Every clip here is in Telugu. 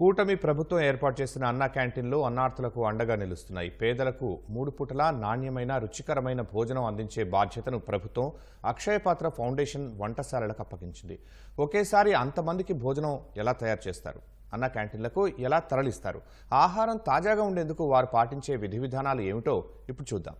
కూటమి ప్రభుత్వం ఏర్పాటు చేసిన అన్న క్యాంటీన్లు అన్నార్థులకు అండగా నిలుస్తున్నాయి. పేదలకు మూడు పూటలా నాణ్యమైన రుచికరమైన భోజనం అందించే బాధ్యతను ప్రభుత్వం అక్షయపాత్ర ఫౌండేషన్ వంటశాలలకు అప్పగించింది. ఒకేసారి అంతమందికి భోజనం ఎలా తయారు చేస్తారు? అన్న క్యాంటీన్లకు ఎలా తరలిస్తారు? ఆహారం తాజాగా ఉండేందుకు వారు పాటించే విధి విధానాలు ఏమిటో ఇప్పుడు చూద్దాం.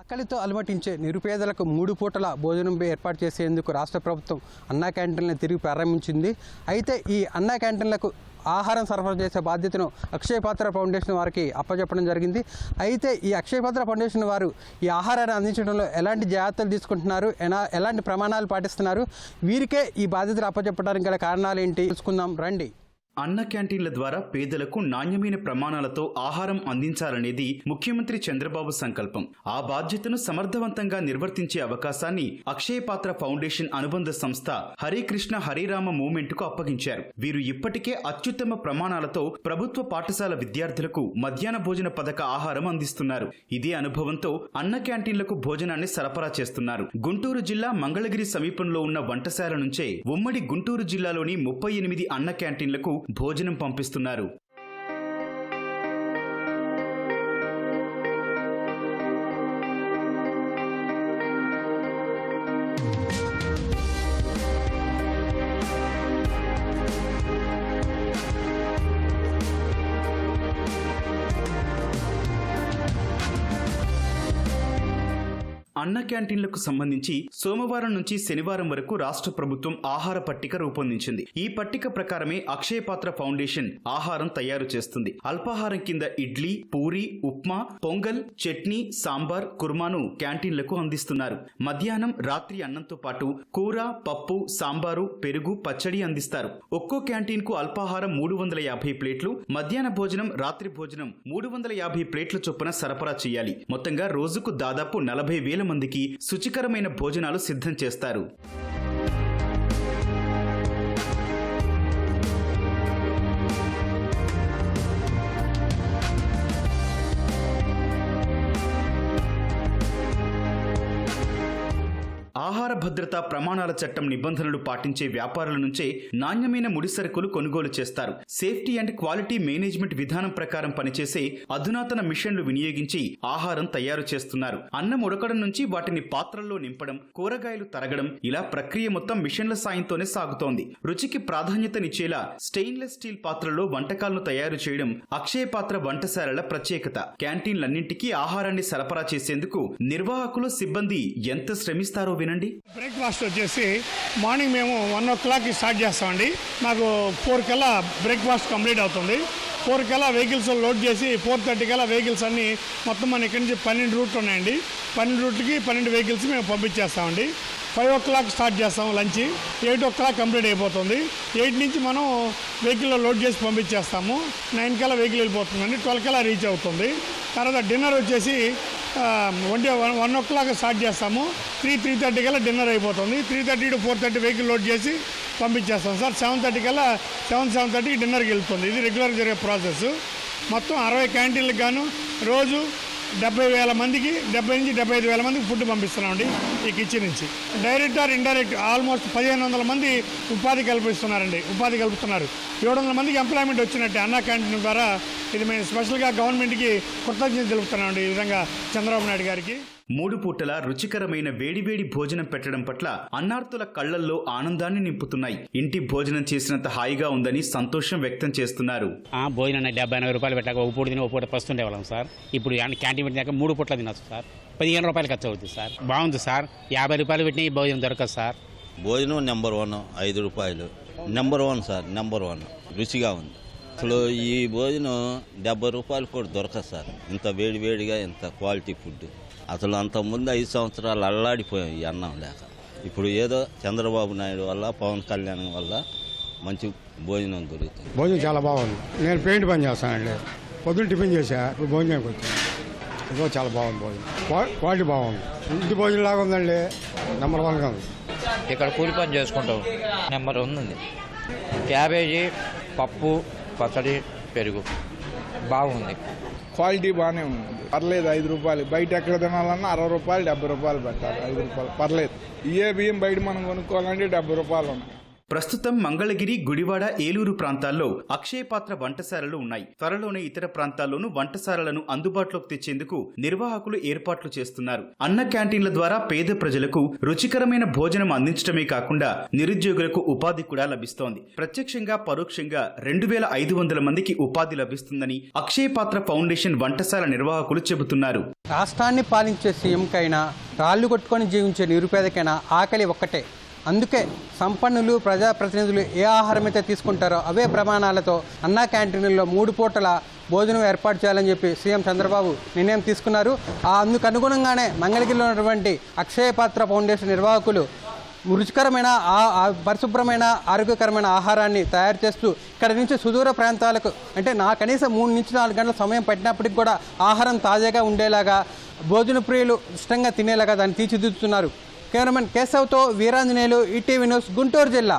ఆకలితో అలమటించే నిరుపేదలకు మూడు పూటల భోజనం ఏర్పాటు చేసేందుకు రాష్ట్ర ప్రభుత్వం అన్నా క్యాంటీన్లను తిరిగి ప్రారంభించింది. అయితే ఈ అన్నా క్యాంటీన్లకు ఆహారం సరఫరా చేసే బాధ్యతను అక్షయపాత్ర ఫౌండేషన్ వారికి అప్పచెప్పడం జరిగింది. అయితే ఈ అక్షయపాత్ర ఫౌండేషన్ వారు ఈ ఆహారాన్ని అందించడంలో ఎలాంటి జాగ్రత్తలు తీసుకుంటున్నారు? ఎలా ఎలాంటి ప్రమాణాలు పాటిస్తున్నారు? వీరికే ఈ బాధ్యతలు అప్పచెప్పడానికి గల కారణాలు ఏంటి? తెలుసుకుందాం. రండి. అన్న క్యాంటీన్ల ద్వారా పేదలకు నాణ్యమైన ప్రమాణాలతో ఆహారం అందించాలనేది ముఖ్యమంత్రి చంద్రబాబు సంకల్పం. ఆ బాధ్యతను సమర్థవంతంగా నిర్వర్తించే అవకాశాన్ని అక్షయపాత్ర ఫౌండేషన్ అనుబంధ సంస్థ హరికృష్ణ హరిరామ మూమెంట్కు అప్పగించారు. వీరు ఇప్పటికే అత్యుత్తమ ప్రమాణాలతో ప్రభుత్వ పాఠశాల విద్యార్థులకు మధ్యాహ్న భోజన పథక ఆహారం అందిస్తున్నారు. ఇదే అనుభవంతో అన్న క్యాంటీన్లకు భోజనాన్ని సరఫరా చేస్తున్నారు. గుంటూరు జిల్లా మంగళగిరి సమీపంలో ఉన్న వంటశాల నుంచే ఉమ్మడి గుంటూరు జిల్లాలోని ముప్పై ఎనిమిది అన్న క్యాంటీన్లకు భోజనం పంపిస్తున్నారు. అన్న క్యాంటీన్లకు సంబంధించి సోమవారం నుంచి శనివారం వరకు రాష్ట్ర ప్రభుత్వం ఆహార పట్టిక రూపొందించింది. ఈ పట్టిక ప్రకారమే అక్షయపాత్ర ఫౌండేషన్ ఆహారం తయారు చేస్తుంది. అల్పాహారం కింద ఇడ్లీ పూరి ఉప్మా పొంగల్ చట్నీ సాంబార్ కుర్మాను క్యాంటీన్లకు అందిస్తున్నారు. మధ్యాహ్నం రాత్రి అన్నంతో పాటు కూర పప్పు సాంబారు పెరుగు పచ్చడి అందిస్తారు. ఒక్కో క్యాంటీన్కు అల్పాహారం మూడు వందల యాభై ప్లేట్లు మధ్యాహ్న భోజనం రాత్రి భోజనం మూడు వందల యాభై ప్లేట్ల చొప్పున సరఫరా చేయాలి. మొత్తంగా రోజుకు దాదాపు నలభై వేల మంది మందికి శుచికరమైన భోజనాలు సిద్ధం చేస్తారు. భద్రతా ప్రమాణాల చట్టం నిబంధనలు పాటించే వ్యాపారుల నుంచే నాణ్యమైన ముడి సరుకులు కొనుగోలు చేస్తారు. సేఫ్టీ అండ్ క్వాలిటీ మేనేజ్మెంట్ విధానం ప్రకారం పనిచేసే అధునాతన మిషన్లు వినియోగించి ఆహారం తయారు చేస్తున్నారు. అన్నం ఉడకడం నుంచి వాటిని పాత్రల్లో నింపడం కూరగాయలు తరగడం ఇలా ప్రక్రియ మొత్తం మిషన్ల సాయంతోనే సాగుతోంది. రుచికి ప్రాధాన్యతనిచ్చేలా స్టెయిన్లెస్ స్టీల్ పాత్రలో వంటకాలను తయారు చేయడం అక్షయ పాత్ర వంటశాలల ప్రత్యేకత. క్యాంటీన్లన్నింటికీ ఆహారాన్ని సరఫరా చేసేందుకు నిర్వాహకులు సిబ్బంది ఎంత శ్రమిస్తారో వినండి. బ్రేక్ఫాస్ట్ వచ్చేసి మార్నింగ్ మేము వన్ ఓ క్లాక్కి స్టార్ట్ చేస్తామండి. మాకు ఫోర్ కల్లా బ్రేక్ఫాస్ట్ కంప్లీట్ అవుతుంది. ఫోర్ కల్లా వెహికల్స్ లోడ్ చేసి ఫోర్ థర్టీ కల్లా వెహికల్స్ అన్ని మొత్తం మన ఇక్కడి నుంచి పన్నెండు రూట్లు ఉన్నాయండి. పన్నెండు రూట్లకి పన్నెండు వెహికల్స్ మేము పంపించేస్తామండి. ఫైవ్ ఓ క్లాక్ స్టార్ట్ చేస్తాం lunch eight o'clock complete అయిపోతుంది. ఎయిట్ నుంచి మనం వెహికల్లో లోడ్ చేసి పంపించేస్తాము. నైన్ కల్లా వెహికల్ వెళ్ళిపోతుందండి. ట్వెల్వ్ కల్లా రీచ్ అవుతుంది. తర్వాత డిన్నర్ వచ్చేసి one one one o'clock start చేస్తాము. త్రీ త్రీ థర్టీ కల్లా డిన్నర్ అయిపోతుంది. Three thirty to four thirty vehicle load చేసి పంపించేస్తాం. సార్ సెవెన్ థర్టీ కల్లా సెవెన్ సెవెన్ థర్టీకి డిన్నర్కి వెళ్తుంది. ఇది రెగ్యులర్ జరిగే ప్రాసెస్. మొత్తం అరవై క్యాంటీన్లకు గాను రోజు డెబ్బై వేల మందికి డెబ్బై నుంచి డెబ్బై ఐదు వేల మందికి ఫుడ్ పంపిస్తున్నామండి ఈ కిచెన్ నుంచి. డైరెక్ట్ ఆర్ ఇండైరెక్ట్ ఆల్మోస్ట్ పదిహేను వందల మంది ఉపాధి కల్పిస్తున్నారండి ఉపాధి కల్పిస్తున్నారు. ఏడు వందల మందికి ఎంప్లాయ్మెంట్ వచ్చినట్టు అన్నా క్యాంటీన్ ద్వారా. ఇది మేము స్పెషల్గా గవర్నమెంట్కి కృతజ్ఞత తెలుపుతున్నామండి ఈ విధంగా చంద్రబాబు నాయుడు గారికి. మూడు పూటల రుచికరమైన వేడివేడి భోజనం పెట్టడం పట్ల అన్నార్తుల కళ్ళల్లో ఆనందాన్ని నింపుతున్నాయి. ఇంటి భోజనం చేసినంత హాయిగా ఉందని సంతోషం వ్యక్తం చేస్తున్నారు. ఆ, భోజనం డెబ్బై ఎనభై రూపాయలు పెట్టాక ఒక పూట తిని ఒక పూట ఫస్ట్ ఉండేవాళ్ళం సార్. ఇప్పుడు క్యాంటీన్ పెట్టినాక మూడు పూట్ల తినొచ్చు సార్. పదిహేను రూపాయలు ఖర్చు అవుతుంది సార్. బాగుంది సార్. యాభై రూపాయలు పెట్టిన ఈ భోజనం దొరకదు సార్. భోజనం నెంబర్ వన్ ఐదు రూపాయలు. Number one sir number one. రుచిగా ఉంది. అసలు ఈ భోజనం డెబ్బై రూపాయలు కూడా దొరకదు సార్. ఇంత వేడి వేడిగా ఇంత క్వాలిటీ ఫుడ్ అసలు అంత ముందు ఐదు సంవత్సరాలు అల్లాడిపోయాం ఈ అన్నం లేక. ఇప్పుడు ఏదో చంద్రబాబు నాయుడు వల్ల పవన్ కళ్యాణ్ వల్ల మంచి భోజనం దొరుకుతుంది. భోజనం చాలా బాగుంది. నేను పెయింట్ పని చేస్తానండి. పొద్దున్న టిఫిన్ చేశా ఇప్పుడు భోజనానికి వచ్చాను. ఇదిగో చాలా బాగుంది భోజనం. క్వా- క్వాలిటీ బాగుంది. ఇంటి భోజనం లాగా ఉందండి. నెంబర్ వన్గా ఉంది. ఇక్కడ కూలి పని చేసుకుంటాం. నెంబర్ ఉంది క్యాబేజీ పప్పు పచ్చడి పెరుగు. బాగుంది. క్వాలిటీ బాగానే ఉంది. పర్లేదు ఐదు రూపాయలు. బయట ఎక్కడ తినాలన్నా అరవై రూపాయలు డెబ్బై రూపాయలు పెట్టాలి. ఐదు రూపాయలు. పర్లేదు. ఇయే బియ్యం బయట మనం కొనుక్కోవాలంటే డెబ్బై రూపాయలు ఉన్నాయి ప్రస్తుతం మంగళగిరి గుడివాడ ఏలూరు ప్రాంతాల్లో అక్షయపాత్ర వంటశాలలు ఉన్నాయి. త్వరలోనే ఇతర ప్రాంతాల్లోనూ వంటశాలలను అందుబాటులోకి తెచ్చేందుకు నిర్వాహకులు ఏర్పాట్లు చేస్తున్నారు. అన్న క్యాంటీన్ల ద్వారా పేద ప్రజలకు రుచికరమైన భోజనం అందించడమే కాకుండా నిరుద్యోగులకు ఉపాధి కూడా లభిస్తోంది. ప్రత్యక్షంగా పరోక్షంగా రెండు వేల ఐదు వందల మందికి ఉపాధి లభిస్తుందని అక్షయపాత్ర ఫౌండేషన్ వంటశాల నిర్వాహకులు చెబుతున్నారు. రాష్ట్రాన్ని పాలించే సీఎంకైనా రాళ్ళు కొట్టుకొని జీవించే నిరుపేదకైనా ఆకలి ఒక్కటే. అందుకే సంపన్నులు ప్రజాప్రతినిధులు ఏ ఆహారం అయితే తీసుకుంటారో అవే ప్రమాణాలతో అన్నా క్యాంటీన్లలో మూడు పూటల భోజనం ఏర్పాటు చేయాలని చెప్పి సీఎం చంద్రబాబు నిర్ణయం తీసుకున్నారు. ఆ అందుకు అనుగుణంగానే మంగళగిరిలో ఉన్నటువంటి అక్షయ పాత్ర ఫౌండేషన్ నిర్వాహకులు రుచికరమైన ఆ పరిశుభ్రమైన ఆరోగ్యకరమైన ఆహారాన్ని తయారు చేస్తూ ఇక్కడ నుంచి సుదూర ప్రాంతాలకు అంటే నా కనీసం మూడు నుంచి నాలుగు గంటల సమయం పట్టినప్పటికి కూడా ఆహారం తాజాగా ఉండేలాగా భోజన ప్రియులు ఇష్టంగా తినేలాగా దాన్ని తీర్చిదిద్దుతున్నారు. కెమెరామెన్ కేశవ్తో వీరాంజనేయులు ఈటీవీ న్యూస్ గుంటూరు జిల్లా.